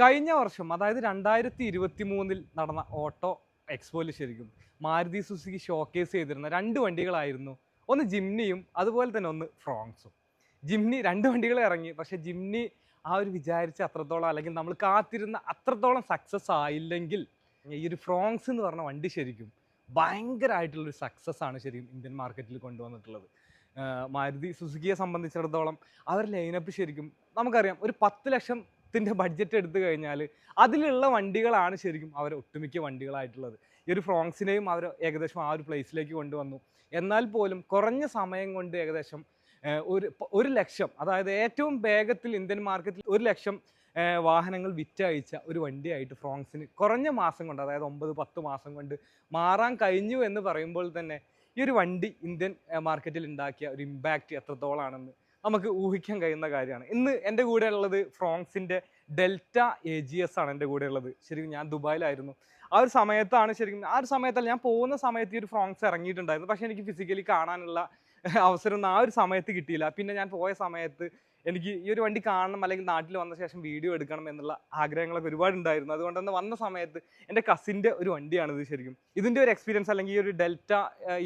കഴിഞ്ഞ വർഷം അതായത് രണ്ടായിരത്തി ഇരുപത്തി മൂന്നിൽ നടന്ന ഓട്ടോ എക്സ്പോയിൽ ശരിക്കും മാരുതി സുസുക്കി ഷോക്കേസ് ചെയ്തിരുന്ന രണ്ട് വണ്ടികളായിരുന്നു. ഒന്ന് ജിംനിയും അതുപോലെ തന്നെ ഒന്ന് ഫ്രോങ്സും. ജിംനി രണ്ട് വണ്ടികൾ ഇറങ്ങി പക്ഷെ ജിംനി ആ ഒരു വിചാരിച്ച അത്രത്തോളം അല്ലെങ്കിൽ നമ്മൾ കാത്തിരുന്ന അത്രത്തോളം സക്സസ് ആയില്ലെങ്കിൽ ഈ ഒരു ഫ്രോങ്സ് എന്ന് പറഞ്ഞ വണ്ടി ശരിക്കും ഭയങ്കരമായിട്ടുള്ളൊരു സക്സസ് ആണ് ശരിക്കും ഇന്ത്യൻ മാർക്കറ്റിൽ കൊണ്ടുവന്നിട്ടുള്ളത്. മാരുതി സുസുക്കിയെ സംബന്ധിച്ചിടത്തോളം അവർ ലൈനപ്പ് ശരിക്കും നമുക്കറിയാം ഒരു പത്ത് ലക്ഷത്തിന്റെ ബഡ്ജറ്റ് എടുത്തു കഴിഞ്ഞാൽ അതിലുള്ള വണ്ടികളാണ് ശരിക്കും അവർ ഒട്ടുമിക്ക വണ്ടികളായിട്ടുള്ളത്. ഈ ഒരു ഫ്രോങ്സിനെയും അവർ ഏകദേശം ആ ഒരു പ്ലേസിലേക്ക് കൊണ്ടുവന്നു. എന്നാൽ പോലും കുറഞ്ഞ സമയം കൊണ്ട് ഏകദേശം ഒരു ഒരു ലക്ഷം അതായത് ഏറ്റവും വേഗത്തിൽ ഇന്ത്യൻ മാർക്കറ്റിൽ ഒരു ലക്ഷം വാഹനങ്ങൾ വിറ്റയച്ച ഒരു വണ്ടിയായിട്ട് ഫ്രോങ്സിന് കുറഞ്ഞ മാസം കൊണ്ട് അതായത് ഒമ്പത് പത്ത് മാസം കൊണ്ട് മാറാൻ കഴിഞ്ഞു എന്ന് പറയുമ്പോൾ തന്നെ ഈ ഒരു വണ്ടി ഇന്ത്യൻ മാർക്കറ്റിൽ ഉണ്ടാക്കിയ ഒരു ഇമ്പാക്റ്റ് എത്രത്തോളാണെന്ന് നമുക്ക് ഊഹിക്കാൻ കഴിയുന്ന കാര്യമാണ്. ഇന്ന് എന്റെ കൂടെ ഉള്ളത് ഫ്രോങ്സിന്റെ ഡെൽറ്റ എ ജി എസ് ആണ് എന്റെ കൂടെ ഉള്ളത് ശരിക്കും ഞാൻ ദുബായിലായിരുന്നു. ആ ഒരു സമയത്താണ് ശരിക്കും ആ ഒരു സമയത്തല്ല ഞാൻ പോകുന്ന സമയത്ത് ഈ ഒരു ഫ്രോങ്സ് ഇറങ്ങിയിട്ടുണ്ടായിരുന്നു. പക്ഷേ എനിക്ക് ഫിസിക്കലി കാണാനുള്ള അവസരം ആ ഒരു സമയത്ത് കിട്ടിയില്ല. പിന്നെ ഞാൻ പോയ സമയത്ത് എനിക്ക് ഈ ഒരു വണ്ടി കാണണം അല്ലെങ്കിൽ നാട്ടിൽ വന്ന ശേഷം വീഡിയോ എടുക്കണം എന്നുള്ള ആഗ്രഹങ്ങളൊക്കെ ഒരുപാട് ഉണ്ടായിരുന്നു. അതുകൊണ്ട് തന്നെ വന്ന സമയത്ത് എന്റെ കസിന്റെ ഒരു വണ്ടിയാണ് ഇത് ശരിക്കും. ഇതിന്റെ ഒരു എക്സ്പീരിയൻസ് അല്ലെങ്കിൽ ഈ ഒരു ഡെൽറ്റ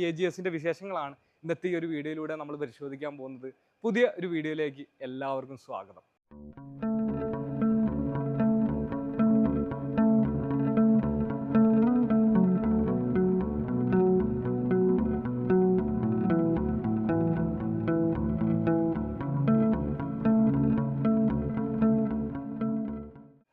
എ ജി എസിന്റെ വിശേഷങ്ങളാണ് ഇന്നത്തെ ഈ ഒരു വീഡിയോയിലൂടെ നമ്മൾ പരിശോധിക്കാൻ പോകുന്നത്. പുതിയ ഒരു വീഡിയോയിലേക്ക് എല്ലാവർക്കും സ്വാഗതം.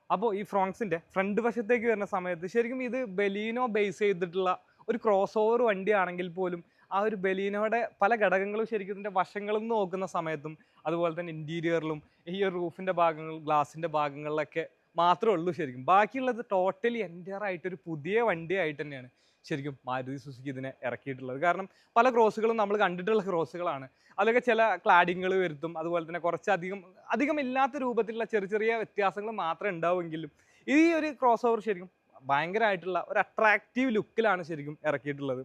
അപ്പോൾ ഈ ഫ്രോങ്സിന്റെ ഫ്രണ്ട് വശത്തേക്ക് വരുന്ന സമയത്ത് ശരിക്കും ഇത് ബലീനോ ബേസ് ചെയ്തിട്ടുള്ള ഒരു ക്രോസ് ഓവർ വണ്ടിയാണെങ്കിൽ പോലും ആ ഒരു ബലീനോയുടെ പല ഘടകങ്ങളും ശരിക്കും ഇതിന്റെ വശങ്ങളും നോക്കുന്ന സമയത്തും അതുപോലെ തന്നെ ഇന്റീരിയറിലും ഈ ഒരു റൂഫിന്റെ ഭാഗങ്ങൾ ഗ്ലാസിന്റെ ഭാഗങ്ങളിലൊക്കെ മാത്രമേ ഉള്ളൂ ശരിക്കും. ബാക്കിയുള്ളത് ടോട്ടലി ആയിട്ടൊരു പുതിയ വണ്ടിയായിട്ട് തന്നെയാണ് ശരിക്കും മാരുതി സുസുക്കി ഇതിനെ ഇറക്കിയിട്ടുള്ളത്. കാരണം പല ക്രോസുകളും നമ്മൾ കണ്ടിട്ടുള്ള ക്രോസുകളാണ് അതിലൊക്കെ ചില ക്ലാഡിങ്ങൾ വരുത്തും. അതുപോലെ തന്നെ കുറച്ചധികം അധികം ഇല്ലാത്ത രൂപത്തിലുള്ള ചെറിയ ചെറിയ വ്യത്യാസങ്ങൾ മാത്രമേ ഉണ്ടാവുമെങ്കിലും ഈ ഒരു ക്രോസ് ഓവർ ശരിക്കും ഭയങ്കരമായിട്ടുള്ള ഒരു അട്രാക്റ്റീവ് ലുക്കിലാണ് ശരിക്കും ഇറക്കിയിട്ടുള്ളത്.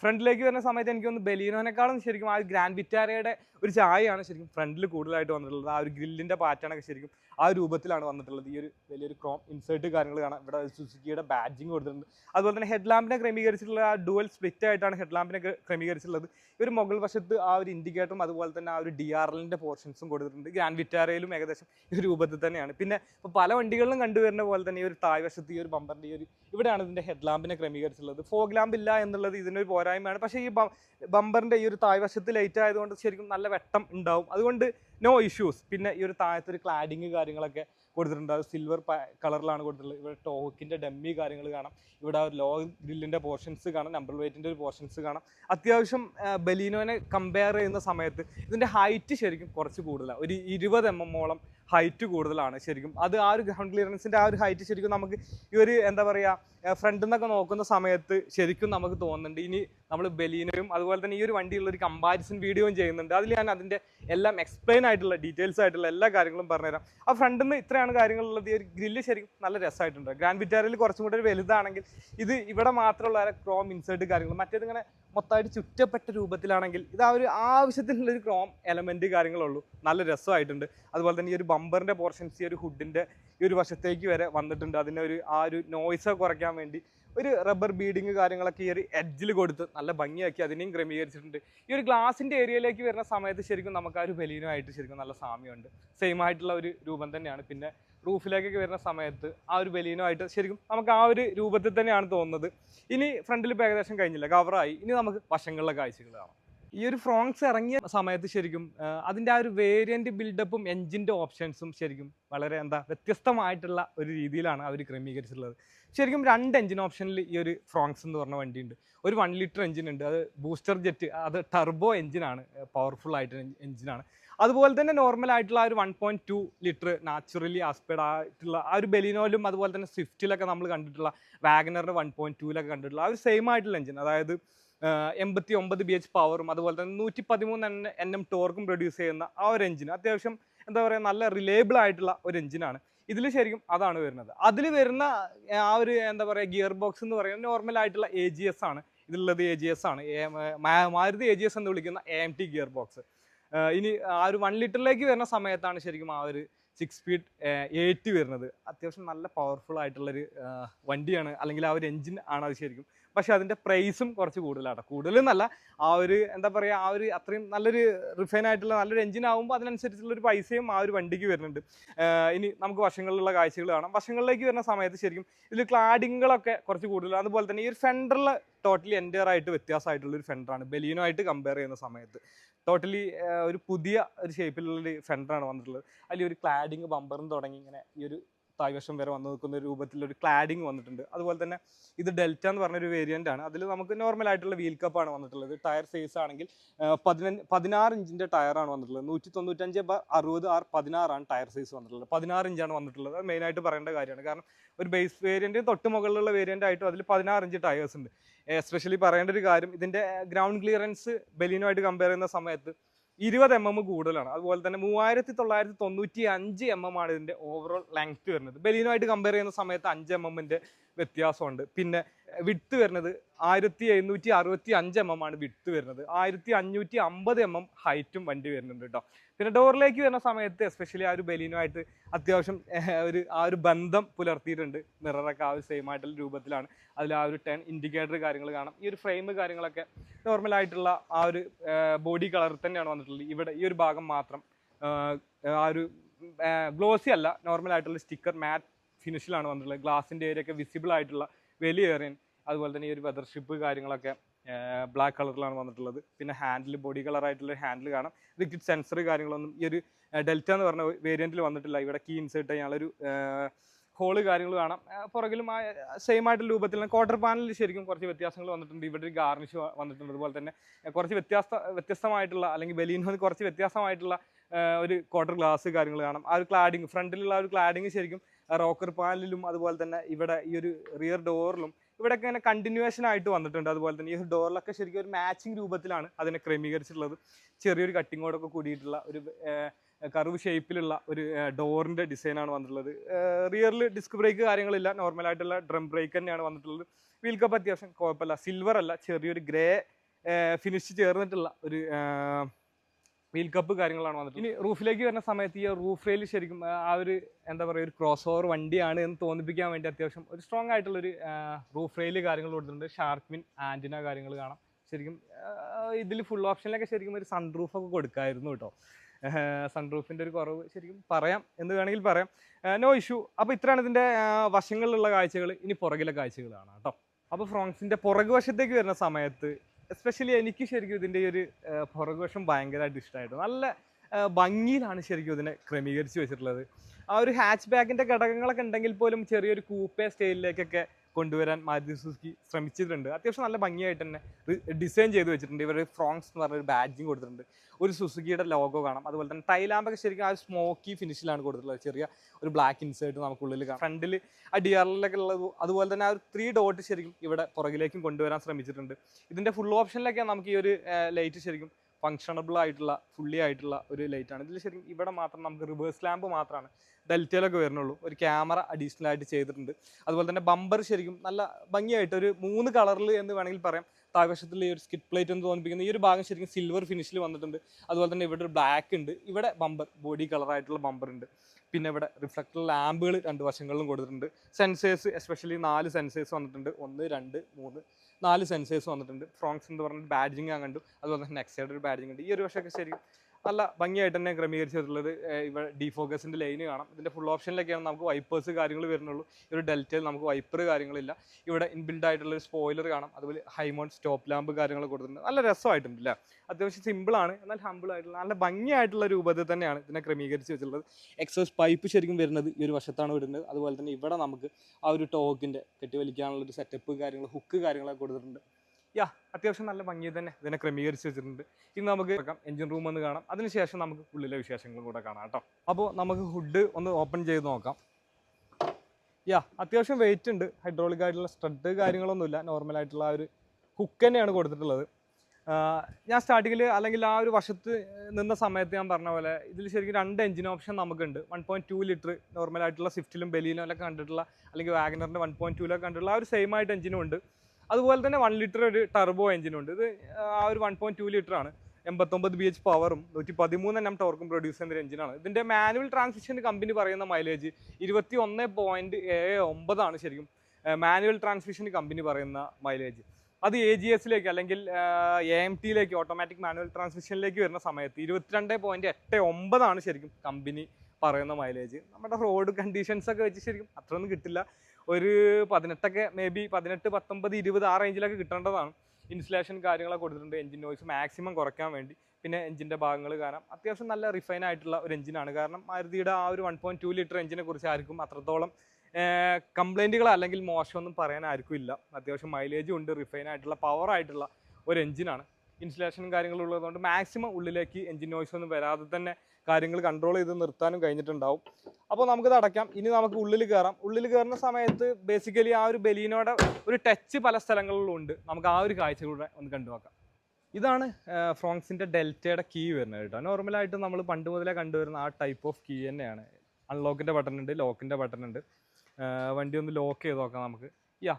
ഫ്രണ്ടിലേക്ക് വരുന്ന സമയത്ത് എനിക്ക് തോന്നുന്നു ബലീനോനേക്കാളും ശരിക്കും ആ ഗ്രാൻഡ് വിറ്റാരയുടെ ഒരു ചായയാണ് ശരിക്കും ഫ്രണ്ടിൽ കൂടുതലായിട്ട് വന്നിട്ടുള്ളത്. ആ ഒരു ഗ്രില്ലിന്റെ പാറ്റേണൊക്കെ ശരിക്കും ആ രൂപത്തിലാണ് വന്നിട്ടുള്ളത്. ഈ ഒരു വലിയൊരു ക്രോം ഇൻസേർട്ട് കാര്യങ്ങൾ കാണാം. ഇവിടെ സുസുക്കിയുടെ ബാഡ്ജിങ് കൊടുത്തിട്ടുണ്ട്. അതുപോലെ തന്നെ ഹെഡ് ലാമ്പിനെ ക്രമീകരിച്ചിട്ടുള്ള ആ ഡുവൽ സ്പ്ലിറ്റ് ആയിട്ടാണ് ഹെഡ് ലാമ്പിനെ ക്രമീകരിച്ചിട്ടുള്ളത്. ഈ ഒരു മുകൾ വശത്ത് ആ ഒരു ഇൻഡിക്കേറ്ററും അതുപോലെ തന്നെ ആ ഒരു ഡി ആർ എല്ലിന്റെ പോർഷൻസും കൊടുത്തിട്ടുണ്ട്. ഗ്രാൻഡ് വിറ്റാരയിലും ഏകദേശം ഈ രൂപത്തിൽ തന്നെയാണ്. പിന്നെ ഇപ്പോൾ പല വണ്ടികളിലും കണ്ടുവരുന്ന പോലെ തന്നെ ഈ ഒരു താഴ്വശത്ത് ഈ ഒരു ബമ്പറിന്റെ ഈ ഒരു ഇവിടെയാണ് ഇതിന്റെ ഹെഡ് ലാമ്പിനെ ക്രമീകരിച്ചിട്ടുള്ളത്. ഫോഗ് ലാമ്പ് ഇല്ല എന്നുള്ളത് ഇതിനൊരു പോരായ്മയാണ്. പക്ഷേ ഈ ബമ്പറിന്റെ ഈ ഒരു താഴ്വശത്ത് ലൈറ്റ് ആയതുകൊണ്ട് ശരിക്കും നല്ല വെട്ടം ഉണ്ടാവും. അതുകൊണ്ട് നോ ഇഷ്യൂസ് പിന്നെ ഈ ഒരു താഴത്തെ ഒരു ക്ലാഡിങ് കാര്യങ്ങളൊക്കെ കൊടുത്തിട്ടുണ്ട്. അത് സിൽവർ കളറിലാണ് കൊടുത്തിട്ടുള്ളത്. ഇവിടെ ടോക്കിന്റെ ഡമ്മി കാര്യങ്ങൾ കാണാം. ഇവിടെ ഒരു ലോ ഗ്രില്ലിന്റെ പോർഷൻസ് കാണാം. നമ്പർ വെയിറ്റിന്റെ ഒരു പോർഷൻസ് കാണാം. അത്യാവശ്യം ബലീനോനെ കമ്പയർ ചെയ്യുന്ന സമയത്ത് ഇതിന്റെ ഹൈറ്റ് ശരിക്കും കുറച്ച് കൂടുതലാണ് ഒരു ഇരുപത് എം എമ്മോളം ഹൈറ്റ് കൂടുതലാണ് ശരിക്കും. അത് ആ ഒരു ഗ്രൗണ്ട് ക്ലിയറൻസിന്റെ ആ ഒരു ഹൈറ്റ് ശരിക്കും നമുക്ക് ഈ ഒരു എന്താ പറയുക ഫ്രണ്ടിൽ നിന്നൊക്കെ നോക്കുന്ന സമയത്ത് ശരിക്കും നമുക്ക് തോന്നുന്നുണ്ട്. ഇനി നമ്മൾ ബലീനയും അതുപോലെ തന്നെ ഈ ഒരു വണ്ടിയുള്ള ഒരു കമ്പാരിസൺ വീഡിയോയും ചെയ്യുന്നുണ്ട്. അതിൽ ഞാൻ അതിന്റെ എല്ലാം എക്സ്പ്ലെയിൻ ആയിട്ടുള്ള ഡീറ്റെയിൽസ് ആയിട്ടുള്ള എല്ലാ കാര്യങ്ങളും പറഞ്ഞുതരാം. ആ ഫ്രണ്ടിൽ നിന്ന് ഇത്രയാണ് കാര്യങ്ങളുള്ളത്. ഈ ഒരു ഗ്രില്ല് ശരിക്കും നല്ല രസമായിട്ടുണ്ട്. ഗ്രാൻഡ് വിറ്റാരയിൽ കുറച്ചും കൂടെ വലുതാണെങ്കിൽ ഇത് ഇവിടെ മാത്രമുള്ള ക്രോം ഇൻസേർട്ട് കാര്യങ്ങൾ മറ്റേത് ഇങ്ങനെ മൊത്തമായിട്ട് ചുറ്റപ്പെട്ട രൂപത്തിലാണെങ്കിൽ ഇത് ആ ഒരു ആവശ്യത്തിനുള്ള ഒരു ക്രോം എലമെന്റ് കാര്യങ്ങളുള്ളൂ നല്ല രസമായിട്ടുണ്ട്. അതുപോലെ തന്നെ ഈ ഒരു ബമ്പറിന്റെ പോർഷൻസ് ഈ ഒരു ഹുഡിന്റെ ഈ ഒരു വശത്തേക്ക് വരെ വന്നിട്ടുണ്ട്. അതിനെ ഒരു ആ ഒരു നോയ്സ് കുറയ്ക്കാൻ വേണ്ടി ഒരു റബ്ബർ ബീഡിങ് കാര്യങ്ങളൊക്കെ ഈ ഒരു എഡ്ജിൽ കൊടുത്ത് നല്ല ഭംഗിയാക്കി അതിനെയും ക്രമീകരിച്ചിട്ടുണ്ട്. ഈ ഒരു ഗ്ലാസിന്റെ ഏരിയയിലേക്ക് വരുന്ന സമയത്ത് ശരിക്കും നമുക്ക് ആ ഒരു ബലീനോ ആയിട്ട് ശരിക്കും നല്ല സാമ്യമുണ്ട് സെയിം ആയിട്ടുള്ള ഒരു രൂപം തന്നെയാണ്. പിന്നെ റൂഫിലേക്കൊക്കെ വരുന്ന സമയത്ത് ആ ഒരു ബലീനോ ആയിട്ട് ശരിക്കും നമുക്ക് ആ ഒരു രൂപത്തിൽ തന്നെയാണ് തോന്നുന്നത്. ഇനി ഫ്രണ്ടിൽ ഇപ്പോൾ ഏകദേശം കഴിഞ്ഞില്ല. കവറായി ഇനി നമുക്ക് വശങ്ങളിലെ കാഴ്ചകൾ കാണാം. ഈ ഒരു ഫ്രോങ്സ് ഇറങ്ങിയ സമയത്ത് ശരിക്കും അതിന്റെ ആ ഒരു വേരിയന്റ് ബിൽഡപ്പും എൻജിന്റെ ഓപ്ഷൻസും ശരിക്കും വളരെ എന്താ വ്യത്യസ്തമായിട്ടുള്ള ഒരു രീതിയിലാണ് അവർ ക്രമീകരിച്ചിട്ടുള്ളത്. ശരിക്കും രണ്ട് എഞ്ചിൻ ഓപ്ഷനിൽ ഈ ഒരു ഫ്രോങ്സ് എന്ന് പറഞ്ഞ വണ്ടിയുണ്ട്. ഒരു വൺ ലിറ്റർ എഞ്ചിൻ ഉണ്ട്. അത് ബൂസ്റ്റർ ജെറ്റ് അത് ടർബോ എഞ്ചിനാണ് പവർഫുൾ ആയിട്ട് എഞ്ചിനാണ് അതുപോലെ തന്നെ നോർമൽ ആയിട്ടുള്ള ഒരു one point two litre naturally aspirated ആയിട്ടുള്ള ആ ഒരു ബെലിനോലും അതുപോലെ തന്നെ സ്വിഫ്റ്റിലൊക്കെ നമ്മൾ കണ്ടിട്ടുള്ള വാഗനറിന്റെ വൺ പോയിന്റ് ടൂലൊക്കെ കണ്ടിട്ടുള്ള ആ ഒരു സെയിം ആയിട്ടുള്ള എഞ്ചിൻ അതായത് എൺപത്തി ഒമ്പത് ബി എച്ച് പവറും അതുപോലെ തന്നെ നൂറ്റി പതിമൂന്ന് എൻ എൻ എം ടോർക്കും പ്രൊഡ്യൂസ് ചെയ്യുന്ന ആ ഒരു എഞ്ചിൻ അത്യാവശ്യം എന്താ പറയുക നല്ല റിലേബിൾ ആയിട്ടുള്ള ഒരു എഞ്ചിനാണ് ഇതിൽ ശരിക്കും അതാണ് വരുന്നത്. അതിൽ വരുന്ന ആ ഒരു എന്താ പറയുക ഗിയർ ബോക്സ് എന്ന് പറയുന്നത് നോർമൽ ആയിട്ടുള്ള എ ജി എസ് ആണ്. ഇതിലുള്ളത് എ ജി എസ് ആണ്. മാരുതി എ ജി എസ് എന്ന് വിളിക്കുന്ന A M T gear box ഇനി ആ ഒരു വൺ ലിറ്ററിലേക്ക് വരുന്ന സമയത്താണ് ശരിക്കും ആ ഒരു സിക്സ് സ്പീഡ് എയ്റ്റ് വരുന്നത്. അത്യാവശ്യം നല്ല പവർഫുൾ ആയിട്ടുള്ളൊരു വണ്ടിയാണ്. അല്ലെങ്കിൽ ആ ഒരു എഞ്ചിൻ ആണ് അത് ശരിക്കും പക്ഷെ അതിന്റെ പ്രൈസും കുറച്ച് കൂടുതലാണ്. കൂടുതലെന്നല്ല ആ ഒരു എന്താ പറയുക ആ ഒരു അത്രയും നല്ലൊരു റിഫൈൻ ആയിട്ടുള്ള നല്ലൊരു എഞ്ചിൻ ആകുമ്പോൾ അതിനനുസരിച്ചുള്ള ഒരു പൈസയും ആ ഒരു വണ്ടിക്ക് വരുന്നുണ്ട്. ഇനി നമുക്ക് വശങ്ങളിലുള്ള കാഴ്ചകൾ കാണാം. വശങ്ങളിലേക്ക് വരുന്ന സമയത്ത് ശരിക്കും ഇതിൽ ക്ലാഡിങ്ങുകളൊക്കെ കുറച്ച് കൂടുതലാണ്. അതുപോലെ തന്നെ ഈ ഒരു ഫെൻഡറിൽ ടോട്ടലി എന്റയർ ആയിട്ട് വ്യത്യാസമായിട്ടുള്ള ഒരു ഫെൻഡറാണ് ബെലീനോ ആയിട്ട് കമ്പയർ ചെയ്യുന്ന സമയത്ത്. ടോട്ടലി ഒരു പുതിയ ഒരു ഷേപ്പിലുള്ള ഒരു ഫെൻഡറാണ് വന്നിട്ടുള്ളത്. അതിൽ ഒരു ക്ലാഡിങ് ബമ്പറും തുടങ്ങി ഇങ്ങനെ ഈ ഒരു തായ്വശം വരെ വന്നു നിൽക്കുന്ന രൂപത്തിൽ ഒരു ക്ലാഡിങ് വന്നിട്ടുണ്ട്. അതുപോലെ തന്നെ ഇത് ഡെൽറ്റ എന്ന് പറഞ്ഞൊരു വേരിയന്റ് ആണ്. അതിൽ നമുക്ക് നോർമൽ ആയിട്ടുള്ള വീൽ കപ്പാണ് വന്നിട്ടുള്ളത്. ടയർ സൈസ് ആണെങ്കിൽ പതിനഞ്ച് പതിനാറ് ഇഞ്ചിന്റെ ടയറാണ് വന്നിട്ടുള്ളത്. നൂറ്റി തൊണ്ണൂറ്റഞ്ച് അറുപത് ആർ പതിനാറാണ് ടയർ സൈസ് വന്നിട്ടുള്ളത്. പതിനാറ് ഇഞ്ചാണ് വന്നിട്ടുള്ളത്. അത് മെയിനായിട്ട് പറയേണ്ട കാര്യമാണ്. കാരണം ഒരു ബേസ് വേരിയന്റ് തൊട്ട് മുകളിലുള്ള വേരിയന്റ് ആയിട്ടും അതിൽ പതിനാറ് ഇഞ്ച് ടയേഴ്സ് ഉണ്ട്. എസ്പെഷ്യലി പറയേണ്ട ഒരു കാര്യം ഇതിന്റെ ഗ്രൗണ്ട് ക്ലിയറൻസ് ബലീനുമായിട്ട് കമ്പയർ ചെയ്യുന്ന സമയത്ത് ഇരുപത് എം എം കൂടുതലാണ്. അതുപോലെ തന്നെ മൂവായിരത്തി തൊള്ളായിരത്തി തൊണ്ണൂറ്റി അഞ്ച് എം എം ആണ് ഇതിന്റെ ഓവറോൾ ലെങ്ത് വരുന്നത്. ബലീനുമായിട്ട് കമ്പയർ ചെയ്യുന്ന സമയത്ത് അഞ്ച് എം എമ്മിന്റെ വ്യത്യാസമുണ്ട്. പിന്നെ വിട്ട് വരുന്നത് ആയിരത്തി എഴുന്നൂറ്റി അറുപത്തി അഞ്ച് എം എം ആണ് വിട്ട് വരുന്നത്. ആയിരത്തി അഞ്ഞൂറ്റി അമ്പത് എം എം ഹൈറ്റും വണ്ടി വരുന്നുണ്ട് കേട്ടോ. പിന്നെ ഡോറിലേക്ക് വരുന്ന സമയത്ത് എസ്പെഷ്യലി ആ ഒരു ബലീനോ ആയിട്ട് അത്യാവശ്യം ഒരു ആ ഒരു ബന്ധം പുലർത്തിയിട്ടുണ്ട്. മിററൊക്കെ ആ ഒരു സെയിം ആയിട്ടുള്ള രൂപത്തിലാണ്. അതിൽ ആ ഒരു ടേൺ ഇൻഡിക്കേറ്റർ കാര്യങ്ങൾ കാണാം. ഈ ഒരു ഫ്രെയിം കാര്യങ്ങളൊക്കെ നോർമൽ ആയിട്ടുള്ള ആ ഒരു ബോഡി കളർ തന്നെയാണ് വന്നിട്ടുള്ളത്. ഇവിടെ ഈ ഒരു ഭാഗം മാത്രം ആ ഒരു ഗ്ലോസി അല്ല. നോർമൽ ആയിട്ടുള്ള സ്റ്റിക്കർ മാറ്റ് ഫിനിഷിലാണ് വന്നിട്ടുള്ളത്. ഗ്ലാസിന്റെ ഏരിയ ഒക്കെ വിസിബിൾ ആയിട്ടുള്ള വലിയ ഏറിയൻ അതുപോലെ തന്നെ ഈ ഒരു വെദർഷിപ്പ് കാര്യങ്ങളൊക്കെ ബ്ലാക്ക് കളറിലാണ് വന്നിട്ടുള്ളത്. പിന്നെ ഹാൻഡിൽ ബോഡി കളർ ആയിട്ടുള്ള ഹാൻഡിൽ കാണാം. ഇത് സെൻസർ കാര്യങ്ങളൊന്നും ഈ ഒരു ഡെൽറ്റ എന്ന് പറഞ്ഞ വേരിയന്റിൽ വന്നിട്ടില്ല. ഇവിടെ കീ ഇൻസേർട്ട് ചെയ്യാനുള്ളൊരു ഹോൾ കാര്യങ്ങൾ കാണാം. പുറകിലും ആ സെയിം ആയിട്ടുള്ള രൂപത്തിൽ ക്വാർട്ടർ പാനലിൽ ശരിക്കും കുറച്ച് വ്യത്യാസങ്ങൾ വന്നിട്ടുണ്ട്. ഇവിടെ ഒരു ഗാർണിഷ് വന്നിട്ടുണ്ട്. അതുപോലെ തന്നെ കുറച്ച് വ്യത്യസ്ത വ്യത്യസ്തമായിട്ടുള്ള അല്ലെങ്കിൽ ബലീനോന്ന് കുറച്ച് വ്യത്യാസമായിട്ടുള്ള ഒരു ക്വാർട്ടർ ഗ്ലാസ് കാര്യങ്ങൾ കാണാം. ആ ഒരു ക്ലാഡിങ് ഫ്രണ്ടിലുള്ള ആ ഒരു ക്ലാഡിങ് ശരിക്കും റോക്കർ പാലിലും അതുപോലെ തന്നെ ഇവിടെ ഈ ഒരു റിയർ ഡോറിലും ഇവിടെയൊക്കെ ഇങ്ങനെ കണ്ടിന്യൂവേഷൻ ആയിട്ട് വന്നിട്ടുണ്ട്. അതുപോലെ തന്നെ ഈ ഡോറിലൊക്കെ ശരിക്കും ഒരു മാച്ചിങ് രൂപത്തിലാണ് അതിനെ ക്രമീകരിച്ചിട്ടുള്ളത്. ചെറിയൊരു കട്ടിങ്ങോടൊക്കെ കൂടിയിട്ടുള്ള ഒരു കർവ് ഷേപ്പിലുള്ള ഒരു ഡോറിന്റെ ഡിസൈനാണ് വന്നിട്ടുള്ളത്. റിയറിൽ ഡിസ്ക് ബ്രേക്ക് കാര്യങ്ങളില്ല. നോർമൽ ആയിട്ടുള്ള ഡ്രം ബ്രേക്ക് തന്നെയാണ് വന്നിട്ടുള്ളത്. വീൽ കപ്പ് അത്യാവശ്യം കുഴപ്പമില്ല. സിൽവർ അല്ല. ചെറിയൊരു ഗ്രേ ഫിനിഷ് ചേർന്നിട്ടുള്ള ഒരു വീൽ കപ്പ് കാര്യങ്ങളാണ് വന്നിട്ട് ഇനി റൂഫിലേക്ക് വരുന്ന സമയത്ത് ഈ റൂഫ് റെയിൽ ശരിക്കും ആ, ഒരു എന്താ പറയുക ഒരു ക്രോസ് ഓവർ വണ്ടിയാണ് എന്ന് തോന്നിപ്പിക്കാൻ വേണ്ടി അത്യാവശ്യം ഒരു സ്ട്രോങ് ആയിട്ടുള്ളൊരു റൂഫ് റെയിൽ കാര്യങ്ങൾ കൊടുത്തിട്ടുണ്ട്. ഷാർക്മിൻ ആന്റിന കാര്യങ്ങൾ കാണാം. ശരിക്കും ഇതിൽ ഫുൾ ഓപ്ഷനിലൊക്കെ ശരിക്കും ഒരു സൺറൂഫ് ഒക്കെ കൊടുക്കായിരുന്നു കേട്ടോ സൺറൂഫിന്റെ ഒരു കുറവ് ശരിക്കും പറയാം എന്ന് വേണമെങ്കിൽ പറയാം. നോ ഇഷ്യൂ അപ്പോൾ ഇത്രയാണ് ഇതിന്റെ വശങ്ങളിലുള്ള കാഴ്ചകൾ ഇനി പുറകിലെ കാഴ്ചകളാണ് കേട്ടോ അപ്പോൾ ഫ്രോങ്സിന്റെ പുറകു വശത്തേക്ക് വരുന്ന സമയത്ത് എസ്പെഷ്യലി എനിക്ക് ശരിക്കും ഇതിന്റെ ഈ ഒരു പുറകുവശം ഭയങ്കരമായിട്ട് ഇഷ്ടമായിട്ട് നല്ല ഭംഗിയിലാണ് ശരിക്കും ഇതിനെ ക്രമീകരിച്ച് വെച്ചിട്ടുള്ളത്. ആ ഒരു ഹാച്ച് ബാക്കിന്റെ ഘടകങ്ങളൊക്കെ ഉണ്ടെങ്കിൽ പോലും ചെറിയൊരു കൂപ്പേ സ്റ്റൈലിലേക്കൊക്കെ കൊണ്ടുവരാൻ മാരുതി സുസുക്കി ശ്രമിച്ചിട്ടുണ്ട്. അത്യാവശ്യം നല്ല ഭംഗിയായിട്ട് തന്നെ ഡിസൈൻ ചെയ്ത് വെച്ചിട്ടുണ്ട്. ഇവർ ഫ്രോങ്സ് എന്ന് പറഞ്ഞൊരു ബാഡ്ജിങ് കൊടുത്തിട്ടുണ്ട്. ഒരു സുസുക്കിയുടെ ലോഗോ കാണാം. അതുപോലെ തന്നെ ടൈലാമ്പൊക്കെ ശരിക്കും ആ ഒരു സ്മോക്കി ഫിനിഷിലാണ് കൊടുത്തിട്ടുള്ളത്. ചെറിയ ഒരു ബ്ലാക്ക് ഇൻസേർട്ട് നമുക്കുള്ളിൽ കാണാം. ഫ്രണ്ടിൽ ആ ഡി ആറിലൊക്കെ ഉള്ളത് അതുപോലെ തന്നെ ആ ഒരു ത്രീ ഡോട്ട് ശരിക്കും ഇവിടെ പുറകിലേക്കും കൊണ്ടുവരാൻ ശ്രമിച്ചിട്ടുണ്ട്. ഇതിന്റെ ഫുൾ ഓപ്ഷനിലൊക്കെ നമുക്ക് ഈ ഒരു ലൈറ്റ് ശരിക്കും ഫങ്ഷണബിൾ ആയിട്ടുള്ള ഫുള്ളി ആയിട്ടുള്ള ഒരു ലൈറ്റാണ് ഇതിൽ ശരിക്കും ഇവിടെ മാത്രം നമുക്ക് റിവേഴ്സ് ലാമ്പ് മാത്രമാണ് ഡെൽറ്റയിലൊക്കെ വരുന്നുള്ളൂ. ഒരു ക്യാമറ അഡീഷണൽ ആയിട്ട് ചെയ്തിട്ടുണ്ട്. അതുപോലെ തന്നെ ബമ്പർ ശരിക്കും നല്ല ഭംഗിയായിട്ട് ഒരു മൂന്ന് കളറിൽ എന്ന് വേണമെങ്കിൽ പറയാം. താഴ്വശത്തിൽ ഈ ഒരു സ്കിറ്റ് പ്ലേറ്റ് എന്ന് തോന്നിപ്പിക്കുന്ന ഈ ഒരു ഭാഗം ശരിക്കും സിൽവർ ഫിനിഷിൽ വന്നിട്ടുണ്ട്. അതുപോലെ തന്നെ ഇവിടെ ഒരു ബ്ലാക്ക് ഉണ്ട്. ഇവിടെ ബമ്പർ ബോഡി കളറായിട്ടുള്ള ബമ്പർ ഉണ്ട്. പിന്നെ ഇവിടെ റിഫ്ലക്ടർ ലാമ്പുകൾ രണ്ട് വശങ്ങളിലും കൊടുത്തിട്ടുണ്ട്. സെൻസേഴ്സ് എസ്പെഷ്യലി നാല് സെൻസേഴ്സ് വന്നിട്ടുണ്ട്. ഒന്ന് രണ്ട് മൂന്ന്. നാല് സെൻസേഴ്സ് വന്നിട്ടുണ്ട്. ഫ്രോങ്സ് എന്ന് പറഞ്ഞിട്ട് ബാഡ്ജിങ് കണ്ടു. അതുപോലെ തന്നെ നെക്സൈഡ് ഒരു ബാഡ്ജിങ് ഉണ്ട്. ഈ ഒരു പക്ഷേ ശരിക്കും നല്ല ഭംഗിയായിട്ട് തന്നെ ക്രമീകരിച്ചിട്ടുള്ളത്. ഇവ ഡിഫോക്കസിന്റെ ലൈന് കാണാം. ഇതിന്റെ ഫുൾ ഓപ്ഷനിലൊക്കെയാണ് നമുക്ക് വൈപ്പേഴ്സ് കാര്യങ്ങൾ വരുന്നുള്ളൂ. ഈ ഒരു ഡെൽറ്റയിൽ നമുക്ക് വൈപ്പർ കാര്യങ്ങളില്ല. ഇവിടെ ഇൻബിൽഡ് ആയിട്ടുള്ള ഒരു സ്പോയിലർ കാണാം. അതുപോലെ ഹൈമോൺ സ്റ്റോപ്പ് ലാമ്പ് കാര്യങ്ങൾ കൊടുത്തിട്ടുണ്ട്. നല്ല രസമായിട്ടുണ്ട് അല്ലേ അത്യാവശ്യം സിമ്പിളാണ് എന്നാൽ ഹമ്പിൾ ആയിട്ടുള്ള നല്ല ഭംഗിയായിട്ടുള്ള രൂപത്തിൽ തന്നെയാണ് ഇതിനെ ക്രമീകരിച്ച് വെച്ചിട്ടുള്ളത്. എക്സോസ് പൈപ്പ് ശരിക്കും വരുന്നത് ഈ ഒരു വശത്താണ് വരുന്നത് അതുപോലെ തന്നെ ഇവിടെ നമുക്ക് ആ ഒരു ടോക്കിന്റെ കെട്ടിവലിക്കാനുള്ള ഒരു സെറ്റപ്പ് കാര്യങ്ങൾ ഹുക്ക് കാര്യങ്ങളൊക്കെ കൊടുത്തിട്ടുണ്ട്. യാ അത്യാവശ്യം നല്ല ഭംഗി തന്നെ ഇതിനെ ക്രമീകരിച്ച് വെച്ചിട്ടുണ്ട്. ഇനി നമുക്ക് എഞ്ചിൻ റൂം ഒന്ന് കാണാം. അതിനുശേഷം നമുക്ക് ഉള്ളിലെ വിശേഷങ്ങളും കൂടെ കാണാം കേട്ടോ. അപ്പോൾ നമുക്ക് ഹുഡ് ഒന്ന് ഓപ്പൺ ചെയ്ത് നോക്കാം. യാ അത്യാവശ്യം വെയിറ്റ് ഉണ്ട്. ഹൈഡ്രോളിക് ആയിട്ടുള്ള സ്ട്രഡ് കാര്യങ്ങളൊന്നുമില്ല. നോർമൽ ആയിട്ടുള്ള ആ ഒരു ഹുക്ക് തന്നെയാണ് കൊടുത്തിട്ടുള്ളത്. ഞാൻ സ്റ്റാർട്ടിങ്ങിൽ അല്ലെങ്കിൽ ആ ഒരു വശത്ത് നിന്ന സമയത്ത് ഞാൻ പറഞ്ഞ പോലെ ഇതിൽ ശരിക്കും രണ്ട് എഞ്ചിൻ ഓപ്ഷൻ നമുക്കുണ്ട്. One point two litre normal ആയിട്ടുള്ള സ്വിഫ്റ്റിലും ബെലീനോലൊക്കെ കണ്ടിട്ടുള്ള അല്ലെങ്കിൽ വാഗനറിന്റെ വൺ പോയിന്റ് ടുവിലൊക്കെ കണ്ടിട്ടുള്ള ആ ഒരു സെയിം ആയിട്ട് എഞ്ചിനും ഉണ്ട്. അതുപോലെ തന്നെ വൺ ലിറ്റർ ഒരു ടർബോ എഞ്ചിൻ ഉണ്ട്. ഇത് ആ ഒരു വൺ പോയിന്റ് ടു ലിറ്റർ ആണ്. എൺപത്തൊമ്പത് ബി എച്ച് പവറും നൂറ്റി പതിമൂന്ന് എണ്ണം ടോർക്കും പ്രൊഡ്യൂസ് ചെയ്യുന്ന ഒരു എഞ്ചിനാണ് ഇതിന്റെ മാനുവൽ ട്രാൻസ്മിഷൻ കമ്പനി പറയുന്ന മൈലേജ് ഇരുപത്തി ഒന്ന് പോയിന്റ് ഏഴ് ഒമ്പതാണ് ശരിക്കും. മാനുവൽ ട്രാൻസ്മിഷൻ കമ്പനി പറയുന്ന മൈലേജ് അത് എ ജി എസിലേക്ക് അല്ലെങ്കിൽ എ എം ടിയിലേക്ക് ഓട്ടോമാറ്റിക് മാനുവൽ ട്രാൻസ്മിഷനിലേക്ക് വരുന്ന സമയത്ത് ഇരുപത്തിരണ്ട് പോയിന്റ് എട്ട് ഒമ്പതാണ് ശരിക്കും കമ്പനി പറയുന്ന മൈലേജ് നമ്മുടെ റോഡ് കണ്ടീഷൻസ് ഒക്കെ വെച്ച് ശരിക്കും അത്രയൊന്നും കിട്ടില്ല. ഒരു പതിനെട്ടൊക്കെ മേ ബി പതിനെട്ട് പത്തൊമ്പത് ഇരുപത് ആ റേഞ്ചിലൊക്കെ കിട്ടേണ്ടതാണ്. ഇൻസുലേഷൻ കാര്യങ്ങളൊക്കെ കൊടുത്തിട്ടുണ്ട് എഞ്ചിൻ നോയ്സ് മാക്സിമം കുറയ്ക്കാൻ വേണ്ടി. പിന്നെ എഞ്ചിന്റെ ഭാഗങ്ങൾ കാരണം അത്യാവശ്യം നല്ല റിഫൈൻ ആയിട്ടുള്ള ഒരു എഞ്ചിനാണ് കാരണം മാരുതിയുടെ ആ ഒരു വൺ പോയിന്റ് ടു ലിറ്റർ എഞ്ചിനെ കുറിച്ച് ആർക്കും അത്രത്തോളം കംപ്ലൈന്റുകൾ അല്ലെങ്കിൽ മോശമൊന്നും പറയാൻ ആർക്കും ഇല്ല. അത്യാവശ്യം മൈലേജും ഉണ്ട് റിഫൈൻ ആയിട്ടുള്ള പവർ ആയിട്ടുള്ള ഒരു എഞ്ചിനാണ് ഇൻസുലേഷനും കാര്യങ്ങളും ഉള്ളതുകൊണ്ട് മാക്സിമം ഉള്ളിലേക്ക് എഞ്ചിൻ നോയ്സ് ഒന്നും വരാതെ തന്നെ കാര്യങ്ങൾ കൺട്രോൾ ചെയ്ത് നിർത്താനും കഴിഞ്ഞിട്ടുണ്ടാവും. അപ്പോൾ നമുക്കിത് അടയ്ക്കാം. ഇനി നമുക്ക് ഉള്ളിൽ കയറാം ഉള്ളിൽ കയറുന്ന സമയത്ത് ബേസിക്കലി ആ ഒരു ബലീനോടെ ഒരു ടച്ച് പല സ്ഥലങ്ങളിലും ഉണ്ട്. നമുക്ക് ആ ഒരു കാഴ്ച കൂടെ ഒന്ന് കണ്ടു നോക്കാം. ഇതാണ് ഫ്രോങ്സിന്റെ ഡെൽറ്റയുടെ കീ വരുന്നത് കേട്ടോ. നോർമലായിട്ട് നമ്മൾ പണ്ട് മുതലേ കണ്ടുവരുന്ന ആ ടൈപ്പ് ഓഫ് കീ തന്നെയാണ്. അൺലോക്കിന്റെ ബട്ടൺ ഉണ്ട് ലോക്കിന്റെ ബട്ടൺ ഉണ്ട്. വണ്ടി ഒന്ന് ലോക്ക് ചെയ്ത് നോക്കാം നമുക്ക്. യാ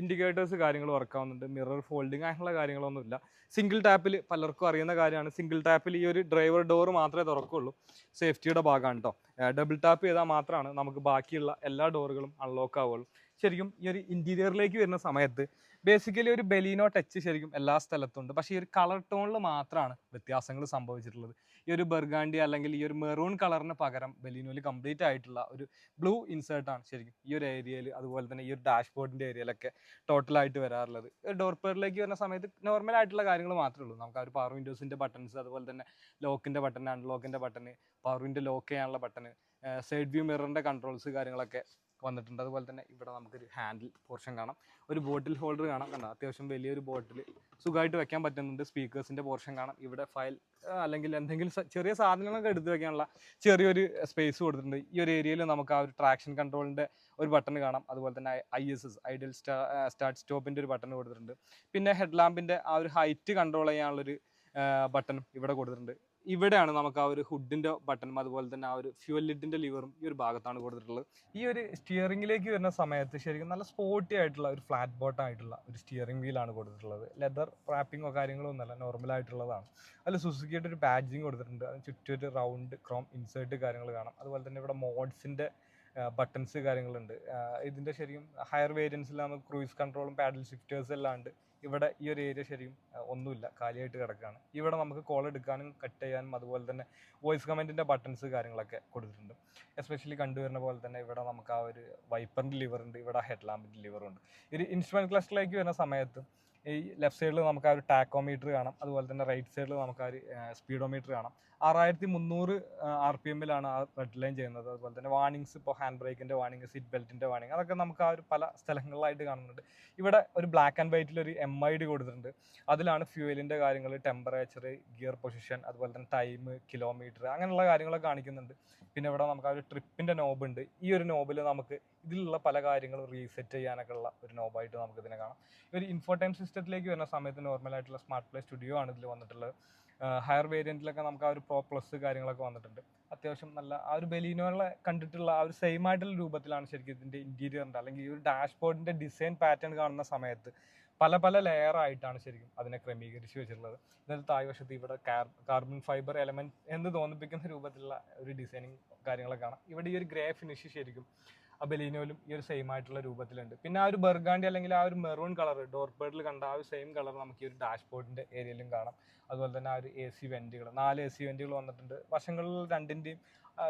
ഇൻഡിക്കേറ്റേഴ്സ് കാര്യങ്ങൾ വർക്ക് ആവുന്നുണ്ട്. മിറർ ഫോൾഡിങ് അങ്ങനെയുള്ള കാര്യങ്ങളൊന്നുമില്ല. സിംഗിൾ ടാപ്പിൽ പലർക്കും അറിയുന്ന കാര്യമാണ്. സിംഗിൾ ടാപ്പിൽ ഈ ഒരു ഡ്രൈവർ ഡോർ മാത്രമേ തുറക്കുള്ളൂ. സേഫ്റ്റിയുടെ ഭാഗമാണ് കേട്ടോ ഡബിൾ ടാപ്പ് ചെയ്താൽ മാത്രമാണ് നമുക്ക് ബാക്കിയുള്ള എല്ലാ ഡോറുകളും അൺലോക്ക് ആവുള്ളൂ ശരിക്കും ഈ ഒരു ഇന്റീരിയറിലേക്ക് വരുന്ന സമയത്ത് ബേസിക്കലി ഒരു ബലീനോ ടച്ച് ശരിക്കും എല്ലാ സ്ഥലത്തും ഉണ്ട് പക്ഷേ ഈ ഒരു കളർ ടോണിൽ മാത്രമാണ് വ്യത്യാസങ്ങൾ സംഭവിച്ചിട്ടുള്ളത്. ഈ ഒരു ബെർഗാണ്ടി അല്ലെങ്കിൽ ഈ ഒരു മെറൂൺ കളറിന് പകരം ബലീനോയിൽ കംപ്ലീറ്റ് ആയിട്ടുള്ള ഒരു ബ്ലൂ ഇൻസേർട്ടാണ് ശരിക്കും ഈ ഒരു ഏരിയയിൽ അതുപോലെ തന്നെ ഈ ഒരു ഡാഷ്ബോർഡിന്റെ ഏരിയയിലൊക്കെ ടോട്ടലായിട്ട് വരാറുള്ളത്. ഡോർ പെയറിലേക്ക് വരുന്ന സമയത്ത് നോർമൽ ആയിട്ടുള്ള കാര്യങ്ങൾ മാത്രമേ ഉള്ളൂ. നമുക്ക് ആ ഒരു പവർ വിൻഡോസിന്റെ ബട്ടൺസ് അതുപോലെ തന്നെ ലോക്കിന്റെ ബട്ടൺ അൺലോക്കിന്റെ ബട്ടൺ പവർ വിൻഡോ ലോക്ക് ചെയ്യാനുള്ള ബട്ടൺ സൈഡ് വ്യൂ മിററിന്റെ കൺട്രോൾസ് കാര്യങ്ങളൊക്കെ വന്നിട്ടുണ്ട്. അതുപോലെ തന്നെ ഇവിടെ നമുക്കൊരു ഹാൻഡിൽ പോർഷൻ കാണാം. ഒരു ബോട്ടിൽ ഹോൾഡർ കാണാം. കണ്ടോ? അത്യാവശ്യം വലിയൊരു ബോട്ടിൽ സുഖമായിട്ട് വെക്കാൻ പറ്റുന്നുണ്ട്. സ്പീക്കേഴ്സിന്റെ പോർഷൻ കാണാം. ഇവിടെ ഫയൽ അല്ലെങ്കിൽ എന്തെങ്കിലും ചെറിയ സാധനങ്ങളൊക്കെ എടുത്ത് വെക്കാനുള്ള ചെറിയൊരു സ്പേസ് കൊടുത്തിട്ടുണ്ട്. ഈ ഒരു ഏരിയയിൽ നമുക്ക് ആ ഒരു ട്രാക്ഷൻ കൺട്രോളിന്റെ ഒരു ബട്ടൺ കാണാം. അതുപോലെ തന്നെ ഐ എസ് എസ് ഐഡിയൽ സ്റ്റാ സ്റ്റാർട്ട് സ്റ്റോപ്പിന്റെ ഒരു ബട്ടൺ കൊടുത്തിട്ടുണ്ട്. പിന്നെ ഹെഡ് ലാമ്പിന്റെ ആ ഒരു ഹൈറ്റ് കൺട്രോൾ ചെയ്യാനുള്ളൊരു ബട്ടണും ഇവിടെ കൊടുത്തിട്ടുണ്ട്. ഇവിടെയാണ് നമുക്ക് ആ ഒരു ഹുഡിന്റെ ബട്ടണും അതുപോലെ തന്നെ ആ ഒരു ഫ്യൂൽ ലിഡിന്റെ ലിവറും ഈ ഒരു ഭാഗത്താണ് കൊടുത്തിട്ടുള്ളത്. ഈ ഒരു സ്റ്റിയറിംഗിലേക്ക് വരുന്ന സമയത്ത് ശരിക്കും നല്ല സ്പോർട്ടി ആയിട്ടുള്ള ഒരു ഫ്ലാറ്റ് ബോട്ടം ആയിട്ടുള്ള ഒരു സ്റ്റിയറിംഗ് വീലാണ് കൊടുത്തിട്ടുള്ളത്. ലെതർ റാപ്പിങ്ങോ കാര്യങ്ങളോ ഒന്നല്ല നോർമൽ ആയിട്ടുള്ളതാണ്. അതിൽ സുസുക്കിയുടെ ഒരു ബാഡ്ജിങ് കൊടുത്തിട്ടുണ്ട്. അതിന് ചുറ്റും ഒരു റൗണ്ട് ക്രോം ഇൻസേർട്ട് കാര്യങ്ങൾ കാണാം. അതുപോലെ തന്നെ ഇവിടെ മോഡ്സിന്റെ ബട്ടൺസ് കാര്യങ്ങളുണ്ട്. ഇതിന്റെ ശരിക്കും ഹയർ വേരിയൻസിൽ നമുക്ക് ക്രൂയിസ് കൺട്രോളും പാഡൽ ഷിഫ്റ്റേഴ്സ് എല്ലാം ഉണ്ട്. ഇവിടെ ഈ ഒരു ഏരിയ ശരിക്കും ഒന്നുമില്ല. കാലിയായിട്ട് കിടക്കുകയാണ് ഇവിടെ നമുക്ക് കോൾ എടുക്കാനും കട്ട് ചെയ്യാനും അതുപോലെ തന്നെ വോയിസ് കമന്റിന്റെ ബട്ടൺസ് കാര്യങ്ങളൊക്കെ കൊടുത്തിട്ടുണ്ട്. എസ്പെഷ്യലി കണ്ടുവരുന്ന പോലെ തന്നെ ഇവിടെ നമുക്ക് ആ ഒരു വൈപ്പറിന്റെ ഉണ്ട് ഇവിടെ ഹെഡ് ലാമ്പിന്റെ ലിവറുണ്ട് ഒരു ഇൻസ്ട്രുമെന്റ് ക്ലസ്റ്ററിലേക്ക് വരുന്ന സമയത്ത് ഈ ലെഫ്റ്റ് സൈഡിൽ നമുക്ക് ആ ഒരു ടാക്കോമീറ്റർ കാണാം. അതുപോലെ തന്നെ റൈറ്റ് സൈഡിൽ നമുക്ക് ആ ഒരു സ്പീഡോമീറ്റർ കാണാം. ആറായിരത്തി മുന്നൂറ് ആർ പി എമ്മിലാണ് ആ റെഡ് ലൈൻ ചെയ്യുന്നത്. അതുപോലെ തന്നെ വാണിങ്സ് ഇപ്പോൾ ഹാൻഡ് ബ്രേക്കിന്റെ വാണിങ് സീറ്റ് ബെൽറ്റിന്റെ വാണിങ് അതൊക്കെ നമുക്ക് ആ ഒരു പല സ്ഥലങ്ങളിലായിട്ട് കാണുന്നുണ്ട്. ഇവിടെ ഒരു ബ്ലാക്ക് ആൻഡ് വൈറ്റിൽ ഒരു എം ഐ ഡി കൊടുത്തിട്ടുണ്ട്. അതിലാണ് ഫ്യൂവലിന്റെ കാര്യങ്ങൾ ടെമ്പറേച്ചർ ഗിയർ പൊസിഷൻ അതുപോലെ തന്നെ ടൈം കിലോമീറ്റർ അങ്ങനെയുള്ള കാര്യങ്ങളൊക്കെ കാണിക്കുന്നുണ്ട്. പിന്നെ ഇവിടെ നമുക്ക് ആ ഒരു ട്രിപ്പിന്റെ നോബ് ഉണ്ട്. ഈ ഒരു നോബിൽ നമുക്ക് ഇതിലുള്ള പല കാര്യങ്ങളും റീസെറ്റ് ചെയ്യാനൊക്കെ ഉള്ള ഒരു നോബായിട്ട് നമുക്ക് ഇതിനെ കാണാം. ഒരു ഇൻഫോടൈം സിസ്റ്റത്തിലേക്ക് വരുന്ന സമയത്ത് നോർമൽ ആയിട്ടുള്ള സ്മാർട്ട് പ്ലേ സ്റ്റുഡിയോ ആണ് ഇതിൽ വന്നിട്ടുള്ളത്. ഹയർ വേരിയന്റിലൊക്കെ നമുക്ക് ആ ഒരു പ്രോ പ്ലസ് കാര്യങ്ങളൊക്കെ വന്നിട്ടുണ്ട്. അത്യാവശ്യം നല്ല ആ ഒരു ബലീനോകളെ കണ്ടിട്ടുള്ള ആ ഒരു സെയിം ആയിട്ടുള്ള രൂപത്തിലാണ് ശരിക്കും ഇതിന്റെ ഇന്റീരിയറിന്റെ അല്ലെങ്കിൽ ഈ ഒരു ഡാഷ്ബോർഡിന്റെ ഡിസൈൻ പാറ്റേൺ കാണുന്ന സമയത്ത് പല പല ലെയർ ആയിട്ടാണ് ശരിക്കും അതിനെ ക്രമീകരിച്ച് വെച്ചിട്ടുള്ളത്. ഇതിൽ താഴ്വശത്ത് ഇവിടെ കാർബൺ ഫൈബർ എലമെന്റ് എന്ന് തോന്നിപ്പിക്കുന്ന രൂപത്തിലുള്ള ഒരു ഡിസൈനിങ് കാര്യങ്ങളൊക്കെ കാണാം. ഇവിടെ ഈ ഒരു ഗ്രേ ഫിനിഷ് ശരിക്കും ആ ബലീനോയിലും ഈ ഒരു സെയിം ആയിട്ടുള്ള രൂപത്തിലുണ്ട്. പിന്നെ ആ ഒരു ബർഗാണ്ടി അല്ലെങ്കിൽ ആ ഒരു മെറൂൺ കളർ ഡോർ പേഡിൽ കണ്ട ആ ഒരു സെയിം കളർ നമുക്ക് ഈ ഒരു ഡാഷ്ബോർഡിന്റെ ഏരിയയിലും കാണാം. അതുപോലെ തന്നെ ആ ഒരു എ സി വെന്റുകൾ നാല് എ സി വെന്റുകൾ വന്നിട്ടുണ്ട്. വശങ്ങളിൽ രണ്ടിന്റെയും